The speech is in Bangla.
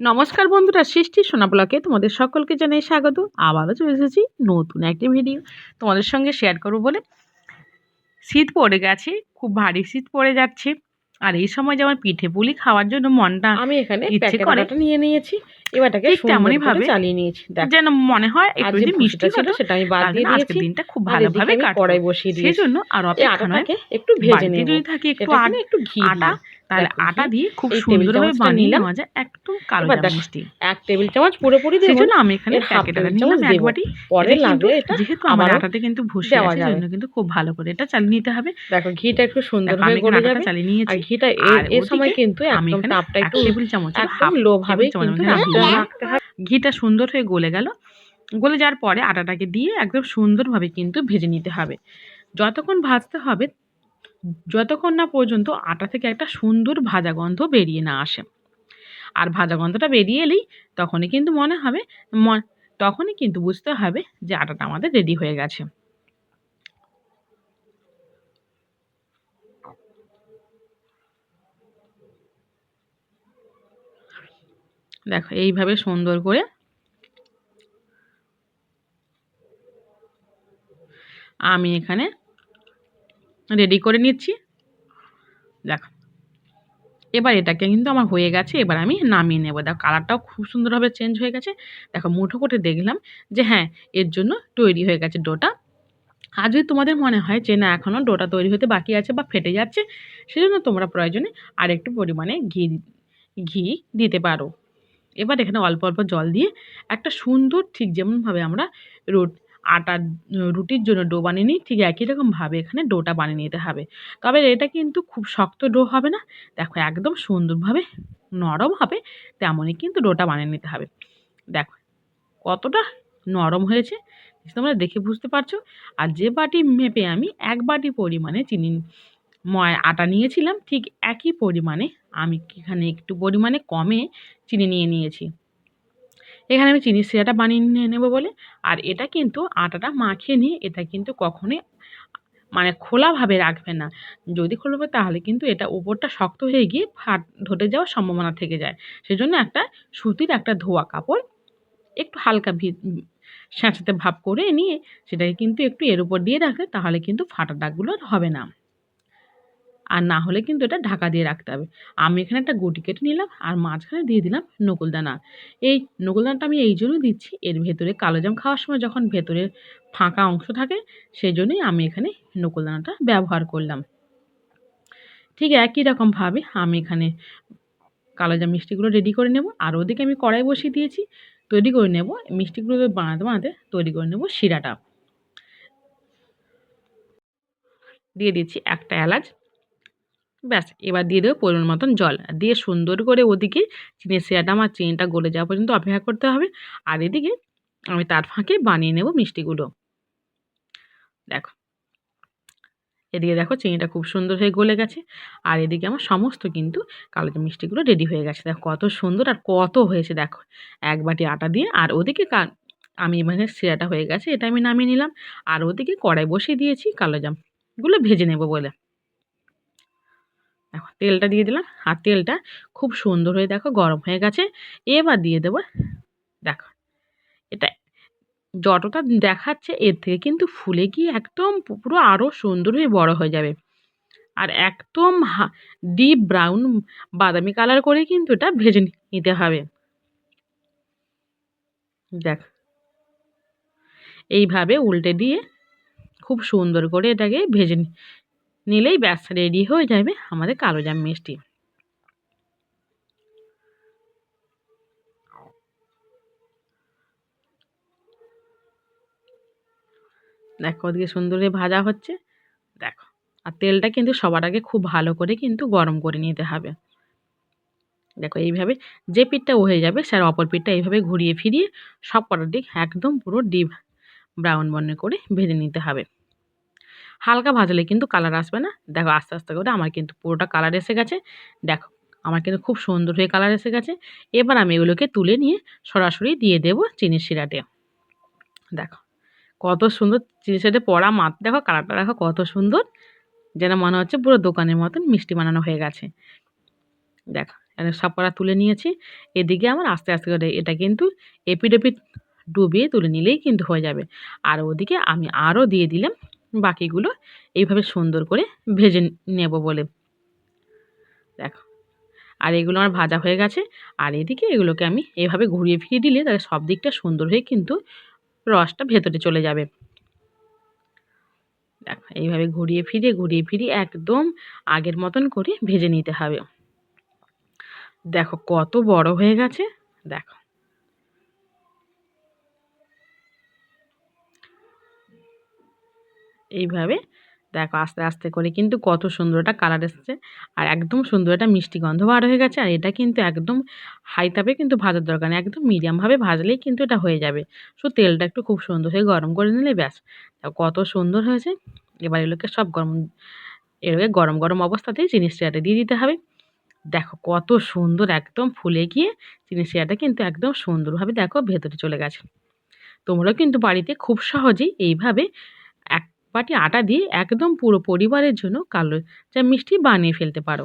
নমস্কার বন্ধুরা সৃষ্টি সোনা ব্লকে তোমাদের সকলকে জানাই স্বাগত। আবারও চলে এসেছি নতুন একটি ভিডিও তোমাদের সঙ্গে শেয়ার করব বলে। শীত পড়ে গেছে খুব ভারী শীত পড়ে যাচ্ছে। আর এই সময় যেমন পিঠে পুলি খাওয়ার জন্য মনটা আমি এখানে ইচ্ছে করে। নিয়ে নিয়েছি। এবারটাকে তেমনই ভাবে চালিয়ে নিয়েছি যেন মনে হয় একটু যদি মিষ্টি ছিল সেটা আমি বাদ দিয়ে দিয়েছি। দিনটা খুব ভালোভাবে কড়াই বসিয়ে দিয়েছি। জন্য আর অপেক্ষা নয় একটু ভেজে বাড়িতে যদি থাকে একটু আটা একটু ঘি আটা দেখো, আটা দিয়ে খুব এই টেবিল সুন্দরভাবে বানিয়ে নেওয়া যায় একদম কালো মিষ্টি এক টেবিল চামচ পুরোপুরি দেবো। সেই জন্য আমি এখানে প্যাকেট নিলাম এক বাটি। পরে লাগবে এটা যেহেতু আমার আটাতে কিন্তু ভুসি আছে। জন্য কিন্তু খুব ভালো করে এটা চালিয়ে নিতে হবে। দেখো ঘিটা একটু সুন্দর হয়ে আমি এখানে গলে যাবে। চালিয়ে আর ঘিটা আর এর সময় কিন্তু একদম তাপটা একটু টেবিল চামচ একদম লো ভাবে কিন্তু আমি। রাখতে হবে। ঘিটা সুন্দর হয়ে গলে গেল। গলে যাওয়ার পরে আটাটাকে দিয়ে একদম সুন্দরভাবে কিন্তু ভেজে নিতে হবে। যতক্ষণ ভাজতে হবে যতক্ষণ না পর্যন্ত আটা থেকে একটা সুন্দর ভাজা গন্ধ বেরিয়ে না আসে। আর ভাজা গন্ধটা বেরিয়ে এলেই তখনই কিন্তু মনে হবে তখনই কিন্তু বুঝতে হবে যে আটাটা আমাদের রেডি হয়ে গেছে। দেখো, এইভাবে সুন্দর করে আমি এখানে রেডি করে নিচ্ছি। দেখো। এবার এটাকে কিন্তু আমার হয়ে গেছে, এবার আমি নামিয়ে নেব। দেখো কালারটাও খুব সুন্দরভাবে চেঞ্জ হয়ে গেছে। দেখো, মুঠো করে দেখলাম যে হ্যাঁ এর জন্য তৈরি হয়ে গেছে ডোটা। আর যদি তোমাদের মনে হয় যে না এখনও ডোটা তৈরি হতে বাকি আছে বা ফেটে যাচ্ছে, সেজন্য তোমরা প্রয়োজনে আর একটু পরিমাণে ঘি ঘি দিতে পারো। এবার এখানে অল্প অল্প জল দিয়ে একটা সুন্দর ঠিক যেমনভাবে আমরা রুট আটার রুটির জন্য ডো বানিয়ে নিই। ঠিক একই রকমভাবে এখানে ডোটা বানিয়ে নিতে হবে। তবে এটা কিন্তু খুব শক্ত ডো হবে না। দেখো একদম সুন্দরভাবে নরম হবে, তেমনই কিন্তু ডোটা বানিয়ে নিতে হবে। দেখো কতটা নরম হয়েছে তোমরা দেখে বুঝতে পারছ। আর যে বাটি মেপে আমি এক বাটি পরিমাণে চিনি, ময়, আটা নিয়েছিলাম, ঠিক একই পরিমাণে আমি এখানে একটু পরিমাণে কমে চিনি নিয়ে নিয়েছি। এখানে আমি চিনির সিরাটা বানিয়ে নিয়ে নেব বলে। আর এটা কিন্তু আটাটা মাখিয়ে নিয়ে এটা কিন্তু কখনোই মানে খোলাভাবে রাখবে না। যদি খোলাবে তাহলে কিন্তু এটা ওপরটা শক্ত হয়ে গিয়ে ফাট ধরে যাওয়ার সম্ভাবনা থেকে যায়। সেজন্য একটা সুতির একটা ধোয়া কাপড় একটু হালকা ভি স্যাঁচাতে ভাব করে নিয়ে সেটাকে কিন্তু একটু এর উপর দিয়ে রাখলে তাহলে কিন্তু ফাটা দাগগুলো হবে না। আর না হলে কিন্তু এটা ঢাকা দিয়ে রাখতে হবে। আমি এখানে একটা গুটি কেটে নিলাম আর মাঝখানে দিয়ে দিলাম নকুলদানা। এই নকুলদানাটা আমি এই জন্য দিচ্ছি, এর ভেতরে কালোজাম খাওয়ার সময় যখন ভেতরে ফাঁকা অংশ থাকে সেই জন্যই আমি এখানে নকুলদানাটা ব্যবহার করলাম। ঠিক একই রকমভাবে আমি এখানে কালোজাম মিষ্টিগুলো রেডি করে নেব আর ওদিকে আমি কড়াই বসিয়ে দিয়েছি, তৈরি করে নেব, মিষ্টিগুলো বানাতে বানাতে তৈরি করে নেব শিরাটা। দিয়ে দিচ্ছি একটা এলাচ ব্যাস, এবার দিয়ে দেবো পরিমাণ মতন জল। দিয়ে সুন্দর করে ওদিকে চিনির শিরাটা, আমার চিনিটা গলে যাওয়া পর্যন্ত অপেক্ষা করতে হবে। আর এদিকে আমি তার ফাঁকে বানিয়ে নেব মিষ্টিগুলো। দেখো, এদিকে দেখো চিনিটা খুব সুন্দর হয়ে গলে গেছে। আর এদিকে আমার সমস্ত কিন্তু কালো মিষ্টিগুলো রেডি হয়ে গেছে। দেখো কত সুন্দর আর কত হয়েছে, দেখো। এক বাটি আটা দিয়ে, আর ওদিকে আমি মানে শিরাটা হয়ে গেছে, এটা আমি নামিয়ে নিলাম। আর ওদিকে কড়াই বসিয়ে দিয়েছি কালো জামগুলো ভেজে নেব বলে। তেলটা দিয়ে দিলাম। আর তেলটা খুব সুন্দর হয়ে দেখো গরম হয়ে গেছে। এবার দিয়ে দেবো, দেখো, এটা যতটা দেখাচ্ছে এর থেকে কিন্তু ফুলে গিয়ে একদম পুরো আরও সুন্দর হয়ে বড় হয়ে যাবে। আর একদম ডিপ ব্রাউন বাদামি কালার করে কিন্তু এটা ভেজে নিতে হবে। দেখ, এইভাবে উল্টে দিয়ে খুব সুন্দর করে এটাকে ভেজে নিলেই ব্যাস রেডি হয়ে যাবে আমাদের কালো জাম মিষ্টি। দেখো ওদিকে সুন্দর ভাজা হচ্ছে। দেখো, আর তেলটা কিন্তু সবার আগে খুব ভালো করে কিন্তু গরম করে নিতে হবে। দেখো এইভাবে যে পিঠটা হয়ে যাবে স্যার অপর পিঠটা এইভাবে ঘুরিয়ে ফিরিয়ে সব কটার দিক একদম পুরো ডিপ ব্রাউন বর্ণের করে ভেজে নিতে হবে। হালকা ভাজলে কিন্তু কালার আসবে না। দেখো আস্তে আস্তে করে আমার কিন্তু পুরোটা কালার এসে গেছে। দেখো, আমার কিন্তু খুব সুন্দর হয়ে কালার এসে গেছে। এবার আমি এগুলোকে তুলে নিয়ে সরাসরি দিয়ে দেবো চিনির শিরাটে দেখো, কত সুন্দর চিনির শিরাটে পড়া মাত, দেখো কালারটা দেখো কত সুন্দর। যেন মনে হচ্ছে পুরো দোকানের মতন মিষ্টি বানানো হয়ে গেছে। দেখো সব কটা তুলে নিয়েছি। এদিকে আমার আস্তে আস্তে করে এটা কিন্তু এপিড এপিড ডুবিয়ে তুলে নিলেই কিন্তু হয়ে যাবে। আর ওদিকে আমি আরও দিয়ে দিলাম বাকিগুলো এইভাবে সুন্দর করে ভেজে নেব বলে। দেখো, আর এগুলো আমার ভাজা হয়ে গেছে। আর এদিকে এগুলোকে আমি এভাবে ঘুরিয়ে ফিরিয়ে দিলে তাহলে সব দিকটা সুন্দর হয়ে কিন্তু রসটা ভেতরে চলে যাবে। দেখো, এইভাবে ঘুরিয়ে ফিরিয়ে ঘুরিয়ে ফিরিয়ে একদম আগের মতন করে ভেজে নিতে হবে। দেখো, কত বড় হয়ে গেছে। দেখো এইভাবে। দেখো আস্তে আস্তে করে কিন্তু কত সুন্দর একটা কালার এসছে। আর একদম সুন্দর একটা মিষ্টি গন্ধ বার হয়ে গেছে। আর এটা কিন্তু একদম হাই তাপে কিন্তু ভাজার দরকার নেই। একদম মিডিয়ামভাবে ভাজলেই কিন্তু এটা হয়ে যাবে। শুধু তেলটা একটু খুব সুন্দর হয়ে গরম করে নিলে ব্যাস। কত সুন্দর হয়েছে। এবার এগুলোকে সব গরম, এগুলোকে গরম গরম অবস্থাতেই চিনি শিরাটা দিয়ে দিতে হবে। দেখো কত সুন্দর একদম ফুলে গিয়ে চিনি শিরাটা কিন্তু একদম সুন্দরভাবে দেখো ভেতরে চলে গেছে। তোমরাও কিন্তু বাড়িতে খুব সহজেই এইভাবে বাটি আটা দিয়ে একদম পুরো পরিবারের জন্য কালো চা মিষ্টি বানিয়ে ফেলতে পারো।